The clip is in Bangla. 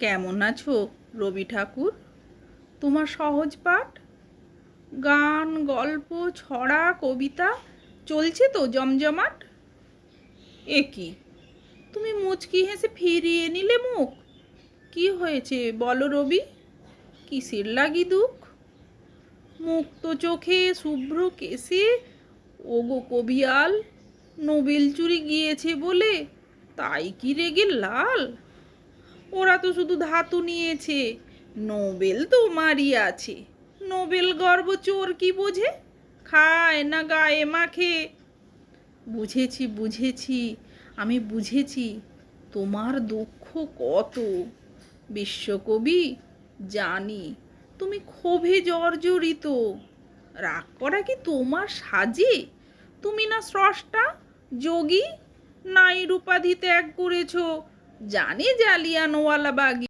কেমন আছো, রবি ঠাকুর? তোমার সহজ পাঠ? গান, গল্প, ছড়া, কবিতা, চলছে তো জমজমাট? এ কি? তুমি মুচকি হেসে ফিরিয়ে নিলে মুখ? কি হয়েছে বলো রবি? কিসের লাগি দুঃখ? মুক্ত চোখে শুভ্র কেসে ওগো কবিয়াল, নোবেল চুরি গিয়েছে বলে, তাই কি রেগে লাল? ওরা তো শুধু ধাতু নিয়েছে। নোবেল তোমারই আছে। নোবেল গর্ব চোর কি বোঝে? খায় না গায়ে মাখে। বুঝেছি বুঝেছি, আমি বুঝেছি। তোমার দুঃখ কত? বিশ্বকবি, জানি। তুমি ক্ষোভে জর্জরিত। রাগ করা কি তোমার সাজে? তুমি না স্রষ্টা, যোগী? নাই উপাধি ত্যাগ করেছ। જાને જાલિયાનો વાલા બાગી